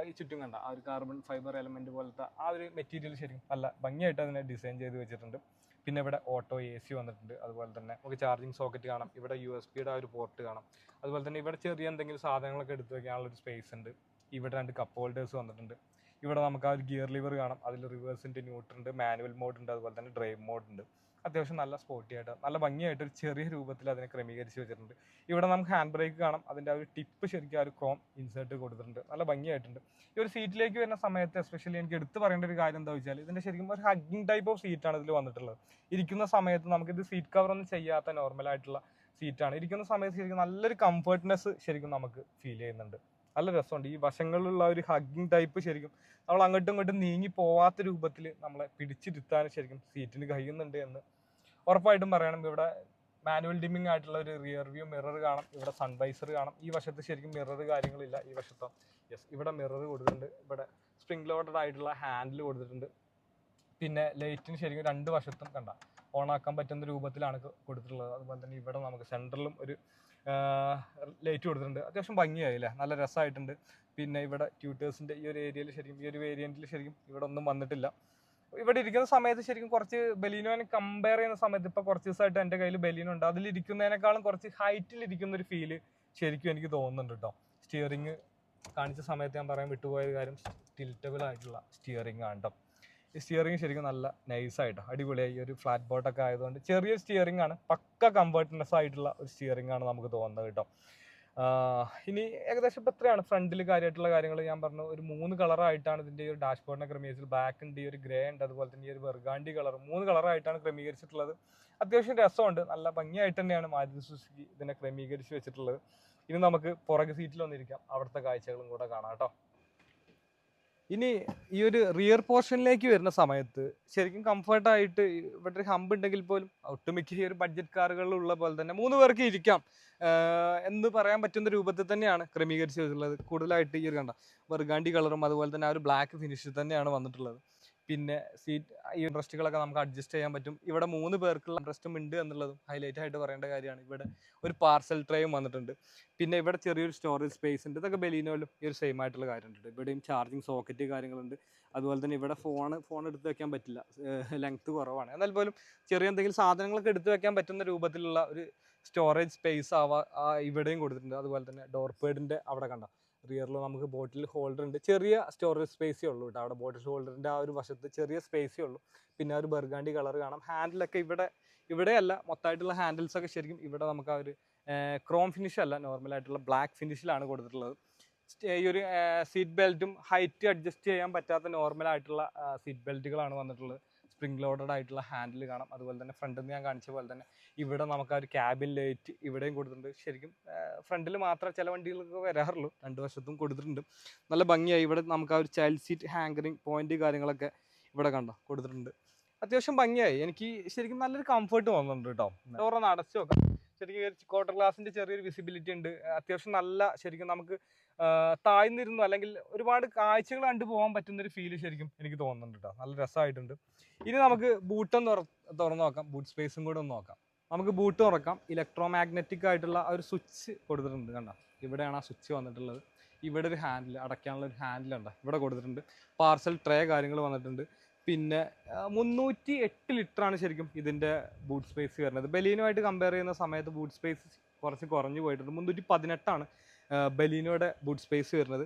ഈ ചുറ്റും കണ്ട ആ ഒരു കാർബൺ ഫൈബർ എലമെന്റ് പോലത്തെ ആ ഒരു മെറ്റീരിയൽ ശരിക്കും നല്ല ഭംഗിയായിട്ട് അതിനെ ഡിസൈൻ ചെയ്ത് വെച്ചിട്ടുണ്ട്. പിന്നെ ഇവിടെ ഓട്ടോ എ സി വന്നിട്ടുണ്ട്. അതുപോലെ തന്നെ നമുക്ക് ചാർജിങ് സോക്കറ്റ് കാണാം. ഇവിടെ യു എസ് ആ ഒരു പോർട്ട് കാണാം. അതുപോലെ തന്നെ ഇവിടെ ചെറിയ എന്തെങ്കിലും സാധനങ്ങളൊക്കെ എടുത്തു വെക്കാനുള്ള ഒരു സ്പേസ് ഉണ്ട്. ഇവിടെ രണ്ട് കപ്പ് ഹോൾഡേഴ്സ് വന്നിട്ടുണ്ട്. ഇവിടെ നമുക്ക് ആ ഒരു ഗിയർ ലിവർ കാണാം. അതിൽ റിവേഴ്സിന്റെ ന്യൂട്രൽ ഉണ്ട് മാനുവൽ മോഡ് ഉണ്ട് അതുപോലെ തന്നെ ഡ്രൈവ് മോഡ് ഉണ്ട്. അത്യാവശ്യം നല്ല സ്പോർട്ടി ആയിട്ട് നല്ല ഭംഗിയായിട്ട് ഒരു ചെറിയ രൂപത്തിൽ അതിനെ ക്രമീകരിച്ച് വെച്ചിട്ടുണ്ട്. ഇവിടെ നമുക്ക് ഹാൻഡ് ബ്രേക്ക് കാണാം. അതിന്റെ ആ ഒരു ടിപ്പ് ശരിക്കും ആ ഒരു ക്രോം ഇൻസേർട്ട് കൊടുത്തിട്ടുണ്ട്. നല്ല ഭംഗിയായിട്ടുണ്ട്. ഈ ഒരു സീറ്റിലേക്ക് വരുന്ന സമയത്ത് എസ്പെഷ്യലി എനിക്ക് എടുത്തു പറയേണ്ട ഒരു കാര്യം എന്താ വെച്ചാൽ ഇതിന്റെ ശരിക്കും ഒരു ഹഗ്ഗിങ് ടൈപ്പ് ഓഫ് സീറ്റാണ് ഇതിൽ വന്നിട്ടുള്ളത്. ഇരിക്കുന്ന സമയത്ത് നമുക്കിത് സീറ്റ് കവർ ഒന്നും ചെയ്യാത്ത നോർമൽ ആയിട്ടുള്ള സീറ്റാണ് ഇരിക്കുന്ന സമയത്ത് ശരിക്കും നല്ലൊരു കംഫർട്ട്നെസ് ശരിക്കും നമുക്ക് ഫീൽ ചെയ്യുന്നുണ്ട്. നല്ല രസമുണ്ട്. ഈ വശങ്ങളിലുള്ള ഒരു ഹഗ്ഗിങ് ടൈപ്പ് ശരിക്കും നമ്മൾ അങ്ങോട്ടും ഇങ്ങോട്ടും നീങ്ങി പോവാത്ത രൂപത്തിൽ നമ്മളെ പിടിച്ചിരുത്താൻ ശരിക്കും സീറ്റിന് കഴിയുന്നുണ്ട് എന്ന് ഉറപ്പായിട്ടും പറയണം. ഇവിടെ മാനുവൽ ഡിമ്മിങ് ആയിട്ടുള്ള ഒരു റിയർ വ്യൂ മിറർ കാണാം. ഇവിടെ സൺവൈസർ കാണാം. ഈ വശത്ത് ശരിക്കും മിറർ കാര്യങ്ങളില്ല. ഈ വശത്തോ യെസ് ഇവിടെ മിറർ കൊടുത്തിട്ടുണ്ട്. ഇവിടെ സ്പ്രിംഗ് ലോഡഡ് ആയിട്ടുള്ള ഹാൻഡിൽ കൊടുത്തിട്ടുണ്ട്. പിന്നെ ലൈറ്റിന് ശരിക്കും രണ്ട് വശത്തും കണ്ട ഓണാക്കാൻ പറ്റുന്ന രൂപത്തിലാണ് കൊടുത്തിട്ടുള്ളത്. അതുപോലെ തന്നെ ഇവിടെ നമുക്ക് സെന്ററിലും ഒരു ലൈറ്റ് കൊടുത്തിട്ടുണ്ട്. അത്യാവശ്യം ഭംഗിയായി അല്ലേ നല്ല രസമായിട്ടുണ്ട് പിന്നെ ഇവിടെ ട്യൂട്ടേഴ്സിന്റെ ഈ ഒരു ഏരിയയിൽ ശരിക്കും ഈ ഒരു വേരിയന്റിൽ ശരിക്കും ഇവിടെ ഒന്നും വന്നിട്ടില്ല. ഇവിടെ ഇരിക്കുന്ന സമയത്ത് ശരിക്കും കുറച്ച് ബലീനോനെ കമ്പയർ ചെയ്യുന്ന സമയത്ത് ഇപ്പോൾ കുറച്ച് ദിവസമായിട്ട് എന്റെ കയ്യിൽ ബലീനോ ഉണ്ട്. അതിൽ ഇരിക്കുന്നതിനേക്കാളും കുറച്ച് ഹൈറ്റിൽ ഇരിക്കുന്ന ഒരു ഫീൽ ശരിക്കും എനിക്ക് തോന്നുന്നുണ്ട് കേട്ടോ സ്റ്റിയറിങ് കാണിച്ച സമയത്ത് ഞാൻ പറയാൻ വിട്ടുപോയ കാര്യം ടിൽറ്റബിൾ ആയിട്ടുള്ള സ്റ്റിയറിംഗ് ആണ് കേട്ടോ സ്റ്റിയറിംഗ് ശരിക്കും നല്ല നൈസായിട്ടോ അടിപൊളിയായി. ഒരു ഫ്ലാറ്റ് ബോട്ട് ഒക്കെ ആയതുകൊണ്ട് ചെറിയ സ്റ്റിയറിംഗ് ആണ്. പക്ക കംഫർട്ട്നെസ് ആയിട്ടുള്ള ഒരു സ്റ്റിയറിംഗ് ആണ് നമുക്ക് തോന്നുന്നത് കേട്ടോ. ഇനി ഏകദേശം ഇപ്പം എത്രയാണ്? ഫ്രണ്ടിൽ കാര്യമായിട്ടുള്ള കാര്യങ്ങൾ ഞാൻ പറഞ്ഞു. ഒരു മൂന്ന് കളറായിട്ടാണ് ഇതിന്റെ ഒരു ഡാഷ്ബോർഡിനെ ക്രമീകരിച്ചത്. ബ്ലാക്ക് ഉണ്ട് ഈ ഒരു ഗ്രേ ഉണ്ട്. അതുപോലെ തന്നെ ഈ ഒരു വെർഗാണ്ടി കളർ മൂന്ന് കളറായിട്ടാണ് ക്രമീകരിച്ചിട്ടുള്ളത്. അത്യാവശ്യം രസമുണ്ട്. നല്ല ഭംഗിയായിട്ട് തന്നെയാണ് മാരുതി സുസുക്കി ഇതിനെ ക്രമീകരിച്ച് വെച്ചിട്ടുള്ളത്. ഇനി നമുക്ക് പുറകെ സീറ്റിൽ വന്നിരിക്കാം. അവിടുത്തെ കാഴ്ചകളും കൂടെ കാണാം കേട്ടോ. ഇനി ഈ ഒരു റിയർ പോർഷനിലേക്ക് വരുന്ന സമയത്ത് ശരിക്കും കംഫർട്ടായിട്ട് ഇവിടെ ഒരു ഹമ്പ് ഉണ്ടെങ്കിൽ പോലും ഒട്ടുമിക്ക ഒരു ബഡ്ജറ്റ് കാറുകളിലുള്ള പോലെ തന്നെ മൂന്ന് പേർക്ക് ഇരിക്കാം. എന്ന് പറയാൻ പറ്റുന്ന രൂപത്തിൽ തന്നെയാണ് ക്രമീകരിച്ച് വെച്ചിട്ടുള്ളത് കൂടുതലായിട്ട് ഈ ഒരു കണ്ട വെറുകാണ്ടി കളറും അതുപോലെ തന്നെ ആ ഒരു ബ്ലാക്ക് ഫിനിഷിൽ തന്നെയാണ് വന്നിട്ടുള്ളത്. പിന്നെ സീറ്റ് ഈ ഇൻട്രസ്റ്റുകളൊക്കെ നമുക്ക് അഡ്ജസ്റ്റ് ചെയ്യാൻ പറ്റും. ഇവിടെ മൂന്ന് പേർക്കുള്ള ഇൻട്രസ്റ്റും ഉണ്ട് എന്നുള്ളതും ഹൈലൈറ്റ് ആയിട്ട് പറയേണ്ട കാര്യമാണ്. ഇവിടെ ഒരു പാർസൽ ട്രേയും വന്നിട്ടുണ്ട്. പിന്നെ ഇവിടെ ചെറിയൊരു സ്റ്റോറേജ് സ്പേസ് ഉണ്ട്. ഇതൊക്കെ ബെലീനോയിലും ഈ ഒരു സെയിം ആയിട്ടുള്ള കാര്യമുണ്ട് ഇവിടെയും ചാർജിങ് സോക്കറ്റ് കാര്യങ്ങളുണ്ട്. അതുപോലെ തന്നെ ഇവിടെ ഫോൺ ഫോൺ എടുത്ത് വെക്കാൻ പറ്റില്ല. ലെങ്ത് കുറവാണ്. എന്നാൽ പോലും ചെറിയ എന്തെങ്കിലും സാധനങ്ങളൊക്കെ എടുത്ത് വെക്കാൻ പറ്റുന്ന രൂപത്തിലുള്ള ഒരു സ്റ്റോറേജ് സ്പേസ് ആവാ ഇവിടെയും കൊടുത്തിട്ടുണ്ട്. അതുപോലെ തന്നെ ഡോർ പേഡിന്റെ അവിടെ കണ്ട? റിയറിൽ നമുക്ക് ബോട്ടിൽ ഹോൾഡർ ഉണ്ട് ചെറിയ സ്റ്റോറേജ് സ്പേസേ ഉള്ളൂ കേട്ടോ അവിടെ ബോട്ടിൽ ഹോൾഡറിന്റെ ആ ഒരു വശത്ത് ചെറിയ സ്പേസേ ഉള്ളൂ. പിന്നെ ഒരു ബർഗാണ്ടി കളർ കാണാം. ഹാൻഡിലൊക്കെ ഇവിടെ ഇവിടെയല്ല. മൊത്തമായിട്ടുള്ള ഹാൻഡിൽസ് ഒക്കെ ശരിക്കും ഇവിടെ നമുക്ക് ആ ഒരു ക്രോം ഫിനിഷ് അല്ല. നോർമൽ ആയിട്ടുള്ള ബ്ലാക്ക് ഫിനിഷിലാണ് കൊടുത്തിട്ടുള്ളത്. ഈ ഒരു സീറ്റ് ബെൽറ്റും ഹൈറ്റ് അഡ്ജസ്റ്റ് ചെയ്യാൻ പറ്റാത്ത നോർമൽ ആയിട്ടുള്ള സീറ്റ് ബെൽറ്റുകളാണ് വന്നിട്ടുള്ളത്. സ്പ്രിംഗ് ലോഡഡ് ആയിട്ടുള്ള ഹാൻഡിൽ കാണാം. അതുപോലെ തന്നെ ഫ്രണ്ടിൽ നിന്ന് ഞാൻ കാണിച്ച പോലെ തന്നെ ഇവിടെ നമുക്ക് ആ ഒരു ക്യാബിൻ ലൈറ്റ് ഇവിടെയും കൊടുത്തിട്ടുണ്ട്. ശരിക്കും ഫ്രണ്ടിൽ മാത്രമേ ചില വണ്ടികൾക്ക് വരാറുള്ളൂ. രണ്ട് വശത്തും കൊടുത്തിട്ടുണ്ട്. നല്ല ഭംഗിയായി ഇവിടെ നമുക്ക് ആ ഒരു ചൈൽഡ് സീറ്റ് ഹാങ്കറിങ് പോയിന്റ് കാര്യങ്ങളൊക്കെ ഇവിടെ കണ്ടോ കൊടുത്തിട്ടുണ്ട്. അത്യാവശ്യം ഭംഗിയായി. എനിക്ക് ശരിക്കും നല്ലൊരു കംഫർട്ട് തോന്നുന്നുണ്ട് കേട്ടോ. ഓരോന്ന് അടച്ചു നോക്കാം ശരിക്കും ക്വാർട്ടർ ഗ്ലാസിന്റെ ചെറിയൊരു വിസിബിലിറ്റി ഉണ്ട്. അത്യാവശ്യം നല്ല ശരിക്കും നമുക്ക് താഴ്ന്നിരുന്നു. അല്ലെങ്കിൽ ഒരുപാട് കാഴ്ചകൾ കണ്ടു പോകാൻ പറ്റുന്ന ഒരു ഫീൽ ശരിക്കും എനിക്ക് തോന്നുന്നുണ്ട് കേട്ടോ നല്ല രസമായിട്ടുണ്ട്. ഇനി നമുക്ക് ബൂട്ടൊന്ന് തുറന്നു നോക്കാം. ബൂട്ട് സ്പേസും കൂടെ ഒന്ന് നോക്കാം. നമുക്ക് ബൂട്ട് തുറക്കാം. ഇലക്ട്രോ മാഗ്നറ്റിക് ആയിട്ടുള്ള ഒരു സ്വിച്ച് കൊടുത്തിട്ടുണ്ട് കണ്ട? ഇവിടെയാണ് ആ സ്വിച്ച് വന്നിട്ടുള്ളത്. ഇവിടെ ഒരു ഹാൻഡിൽ അടയ്ക്കാനുള്ള ഒരു ഹാൻഡിൽ ഉണ്ട് ഇവിടെ കൊടുത്തിട്ടുണ്ട്. പാർസൽ ട്രേ കാര്യങ്ങൾ വന്നിട്ടുണ്ട്. പിന്നെ മുന്നൂറ്റി എട്ട് ലിറ്ററാണ് ശരിക്കും ഇതിന്റെ ബൂട്ട് സ്പേസ് വരുന്നത്. ബലീനുമായിട്ട് കമ്പയർ ചെയ്യുന്ന സമയത്ത് ബൂട്ട് സ്പേസ് കുറച്ച് കുറഞ്ഞു പോയിട്ടുണ്ട്. മുന്നൂറ്റി പതിനെട്ടാണ് ബലീനോയുടെ ബൂട്ട് സ്പേസ് വരുന്നത്.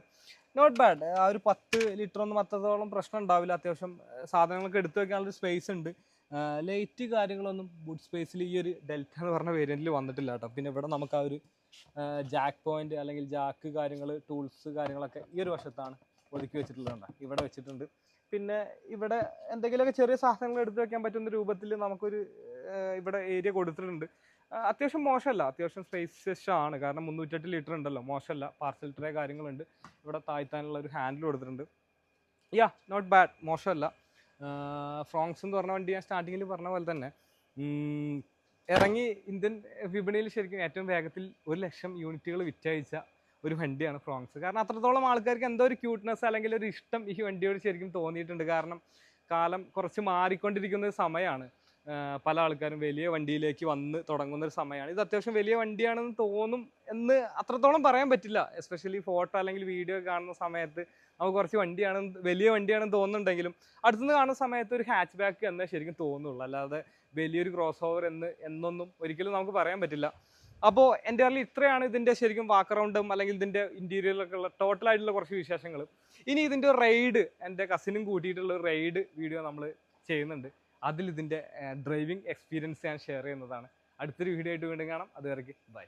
നോട്ട് ബാഡ് ആ ഒരു പത്ത് ലിറ്റർ ഒന്നും അത്രത്തോളം പ്രശ്നം ഉണ്ടാവില്ല. അത്യാവശ്യം സാധനങ്ങളൊക്കെ എടുത്തു വെക്കാനുള്ള സ്പേസ് ഉണ്ട്. ലൈറ്റ് കാര്യങ്ങളൊന്നും ബൂട്ട് സ്പേസിൽ ഈ ഒരു ഡെൽറ്റ എന്ന് പറഞ്ഞ വേരിയന്റിൽ വന്നിട്ടില്ല കേട്ടോ. പിന്നെ ഇവിടെ നമുക്ക് ആ ഒരു ജാക്ക് പോയിന്റ് അല്ലെങ്കിൽ ജാക്ക് കാര്യങ്ങൾ ടൂൾസ് കാര്യങ്ങളൊക്കെ ഈ ഒരു വശത്താണ് ഒതുക്കി വെച്ചിട്ടുള്ളത് ഇവിടെ വെച്ചിട്ടുണ്ട്. പിന്നെ ഇവിടെ എന്തെങ്കിലുമൊക്കെ ചെറിയ സാധനങ്ങൾ എടുത്തു വെക്കാൻ പറ്റുന്ന രൂപത്തിൽ നമുക്കൊരു ഇവിടെ ഏരിയ കൊടുത്തിട്ടുണ്ട്. അത്യാവശ്യം മോശമല്ല. അത്യാവശ്യം സ്പേഷ്യസ് ആണ്. കാരണം മുന്നൂറ്റെട്ട് ലിറ്റർ ഉണ്ടല്ലോ. മോശമല്ല. പാർസൽ ട്രേ കാര്യങ്ങളുണ്ട്. ഇവിടെ താഴ്ത്താനുള്ള ഒരു ഹാൻഡിൽ കൊടുത്തിട്ടുണ്ട്. യാ നോട്ട് ബാഡ് മോശമല്ല. ഫ്രോങ്സ് എന്ന് പറഞ്ഞ വണ്ടി ഞാൻ സ്റ്റാർട്ടിങ്ങിൽ പറഞ്ഞ പോലെ തന്നെ. ഇറങ്ങി ഇന്ത്യൻ വിപണിയിൽ ശരിക്കും ഏറ്റവും വേഗത്തിൽ ഒരു ലക്ഷം യൂണിറ്റുകൾ വിറ്റയച്ച ഒരു വണ്ടിയാണ് ഫ്രോങ്സ് കാരണം അത്രത്തോളം ആൾക്കാർക്ക് എന്തോ ഒരു ക്യൂട്ട്നെസ് അല്ലെങ്കിൽ ഒരു ഇഷ്ടം ഈ വണ്ടിയോട് ശരിക്കും തോന്നിയിട്ടുണ്ട്. കാരണം കാലം കുറച്ച് മാറിക്കൊണ്ടിരിക്കുന്ന സമയമാണ് പല ആൾക്കാരും വലിയ വണ്ടിയിലേക്ക് വന്ന് തുടങ്ങുന്ന ഒരു സമയമാണ്. ഇത് അത്യാവശ്യം വലിയ വണ്ടിയാണെന്ന് തോന്നും എന്ന് അത്രത്തോളം പറയാൻ പറ്റില്ല. എസ്പെഷ്യലി ഫോട്ടോ അല്ലെങ്കിൽ വീഡിയോ കാണുന്ന സമയത്ത് നമുക്ക് കുറച്ച് വണ്ടിയാണ് വലിയ വണ്ടിയാണെന്ന് തോന്നുന്നുണ്ടെങ്കിലും അടുത്തുനിന്ന് കാണുന്ന സമയത്ത് ഒരു ഹാച്ച് ബാക്ക് എന്നേ ശരിക്കും തോന്നുള്ളൂ. അല്ലാതെ വലിയൊരു ക്രോസ് ഓവർ എന്ന് എന്നൊന്നും ഒരിക്കലും നമുക്ക് പറയാൻ പറ്റില്ല. അപ്പോൾ എന്റെ അറിയിൽ ഇത്രയാണ് ഇതിന്റെ ശരിക്കും വാക്ക് അറൗണ്ടും അല്ലെങ്കിൽ ഇതിന്റെ ഇന്റീരിയറിലൊക്കെ ഉള്ള ടോട്ടലായിട്ടുള്ള കുറച്ച് വിശേഷങ്ങൾ. ഇനി ഇതിന്റെ റൈഡ് എന്റെ കസിനും കൂട്ടിയിട്ടുള്ള റൈഡ് വീഡിയോ നമ്മൾ ചെയ്യുന്നുണ്ട്. അതിൽ ഇതിന്റെ ഡ്രൈവിംഗ് എക്സ്പീരിയൻസ് ഞാൻ ഷെയർ ചെയ്യുന്നതാണ്. അടുത്തൊരു വീഡിയോ ആയിട്ട് വീണ്ടും കാണാം. അതുവരെ ബൈ